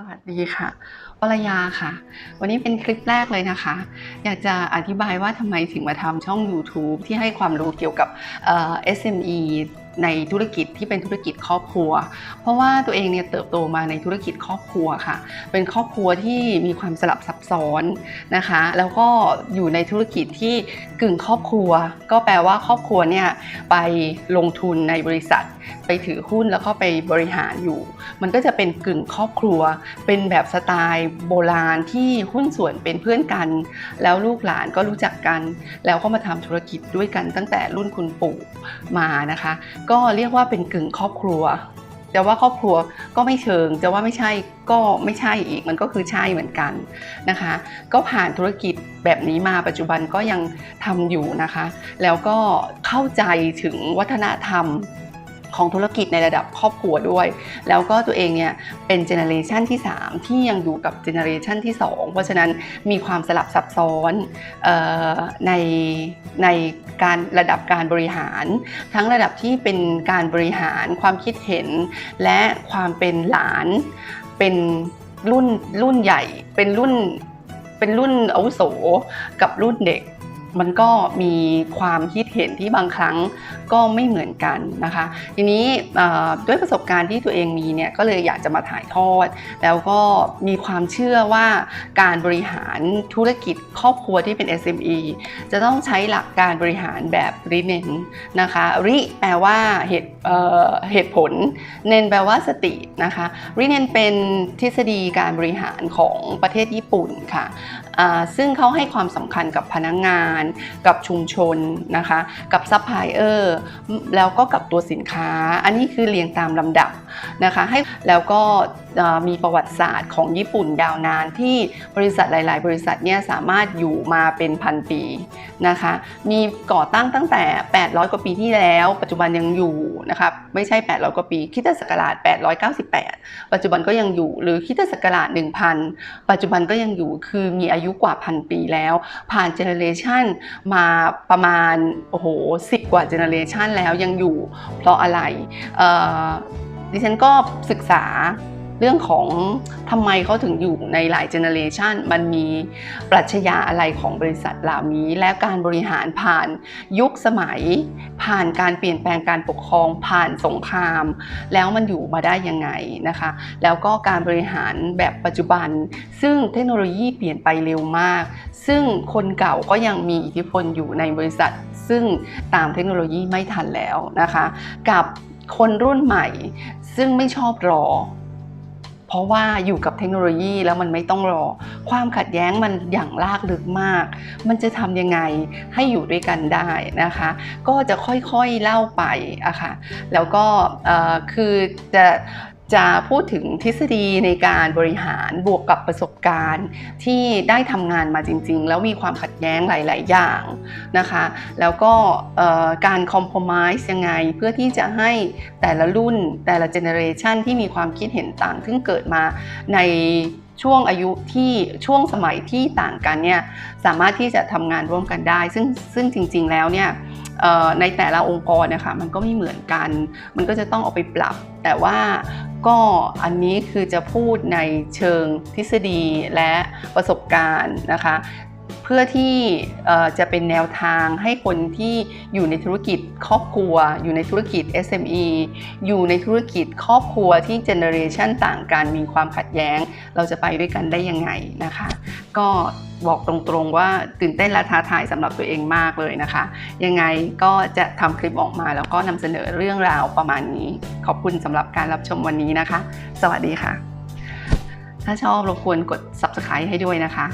สวัสดีค่ะวรยาค่ะ วันนี้เป็นคลิปแรกเลยนะคะ อยากจะอธิบายว่าทำไมถึงมาทำช่อง YouTube ที่ให้ความรู้เกี่ยวกับ SME ในธุรกิจที่เป็นธุรกิจครอบครัว เพราะว่าตัวเองเนี่ยเติบโตมาในธุรกิจครอบครัวค่ะ เป็นครอบครัวที่มีความสลับซับซ้อนนะคะ แล้วก็อยู่ในธุรกิจที่กึ่งครอบครัว ก็แปลว่าครอบครัวเนี่ยไปลงทุนในบริษัท ไปถือหุ้นแล้วก็ไปบริหารอยู่ มันก็จะเป็นกึ่งครอบครัว เป็นแบบสไตล์โบราณที่หุ้นส่วนเป็นเพื่อนกัน แล้วลูกหลานก็รู้จักกัน แล้วก็มาทำธุรกิจด้วยกันตั้งแต่รุ่นคุณปู่มานะคะก็เรียกว่าเป็นกึ่งครอบครัวจะว่าครอบครัวก็ไม่เชิง จะว่าไม่ใช่ก็ไม่ใช่อีกมันก็คือใช่เหมือนกันนะคะ ก็ผ่านธุรกิจแบบนี้มาปัจจุบันก็ยังทำอยู่นะคะ แล้วก็เข้าใจถึงวัฒนธรรม ของธุรกิจในระดับครอบครัวด้วย แล้วก็ตัวเองเนี่ยเป็นเจเนอเรชันที่ 3 ที่ยังอยู่กับเจเนอเรชันที่ 2 เพราะฉะนั้นมีความสลับซับซ้อนออในในการระดับการบริหาร ทั้งระดับที่เป็นการบริหารความคิดเห็น และความเป็นหลานเป็นรุ่นรุ่นใหญ่เป็นรุ่นเป็นรุ่นอาวุโสกับรุ่นเด็ก มันก็มีความคิดเห็นที่บางครั้งก็ไม่เหมือนกันนะคะ ทีนี้ด้วยประสบการณ์ที่ตัวเองมีเนี่ยก็เลยอยากจะมาถ่ายทอด แล้วก็มีความเชื่อว่าการบริหารธุรกิจครอบครัวที่เป็น SME จะต้องใช้หลักการบริหารแบบริเนนนะคะริแปลว่าเหตุเหตุผล เนนแปลว่าสตินะคะริเนนเป็นทฤษฎีการบริหารของประเทศญี่ปุ่นค่ะซึ่งเขาให้ความสำคัญกับพนักงงานกับชุมชนนะคะ กับซัพพลายเออร์แล้วก็กับตัวสินค้า อันนี้คือเรียงตามลำดับนะคะ ให้แล้วก็ มีประวัติศาสตร์ของญี่ปุ่นยาวนานที่บริษัทหลาย ๆ บริษัทเนี่ยสามารถอยู่มาเป็นพันปีนะคะ มีก่อตั้งตั้งแต่ 800 กว่าปีที่แล้ว ปัจจุบันยังอยู่นะครับไม่ใช่ 800 กว่าปีคิดศักราช 898 ปัจจุบันก็ยังอยู่ หรือคิดศักราช 1000 ปัจจุบันก็ยังอยู่คือมีอายุกว่าพันปีแล้ว ผ่านเจเนเรชันมาประมาณโอ้โหสิบกว่าเจเนเรชันแล้วยังอยู่เพราะอะไรดิฉันก็ศึกษา เรื่องของทำไมเขาถึงอยู่ในหลายเจเนเรชันมันมีปรัชญาอะไรของบริษัทเหล่านี้ และการบริหารผ่านยุคสมัย ผ่านการเปลี่ยนแปลงการปกครองผ่านสงคราม แล้วมันอยู่มาได้ยังไงนะคะ แล้วก็การบริหารแบบปัจจุบัน ซึ่งเทคโนโลยีเปลี่ยนไปเร็วมาก ซึ่งคนเก่าก็ยังมีอิทธิพลอยู่ในบริษัท ซึ่งตามเทคโนโลยีไม่ทันแล้วนะคะ กับคนรุ่นใหม่ ซึ่งไม่ชอบรอ เพราะว่าอยู่กับเทคโนโลยีแล้วมันไม่ต้องรอ ความขัดแย้งมันอย่างลากลึกมาก มันจะทำยังไงให้อยู่ด้วยกันได้นะคะ ก็จะค่อยๆเล่าไปอะค่ะแล้วก็คือจะ จะพูดถึงทฤษฎีในการบริหารบวกกับประสบการณ์ ที่ได้ทำงานมาจริง ๆ แล้วมีความขัดแย้งหลาย ๆ อย่างนะคะ แล้วก็การคอมโพม i s e ยังไง เพื่อที่จะให้แต่ละรุ่นแต่ละเจเนอเรชันที่มีความคิดเห็นต่างซึ่งเกิดมาใน ช่วงอายุที่ช่วงสมัยที่ต่างกันเนี่ยสามารถที่จะทำงานร่วมกันได้ ซึ่งซึ่งจริง ๆ แล้วเนี่ยในแต่ละองค์กรนะคะมันก็ไม่เหมือนกัน มันก็จะต้องเอาไปปรับ แต่ว่าก็อันนี้คือจะพูดในเชิงทฤษฎีและประสบการณ์นะคะ เพื่อที่จะเป็นแนวทางให้คนที่อยู่ในธุรกิจครอบครัว อยู่ในธุรกิจ SME อยู่ในธุรกิจครอบครัวที่เจเนอเรชันต่างกันมีความขัดแย้ง เราจะไปด้วยกันได้ยังไงนะคะ ก็บอกตรงๆว่าตื่นเต้นและท้าทายสำหรับตัวเองมากเลยนะคะ ยังไงก็จะทำคลิปออกมาแล้วก็นำเสนอเรื่องราวประมาณนี้ ขอบคุณสำหรับการรับชมวันนี้นะคะ สวัสดีค่ะ ถ้าชอบรบกวนกด subscribe ให้ด้วยนะคะ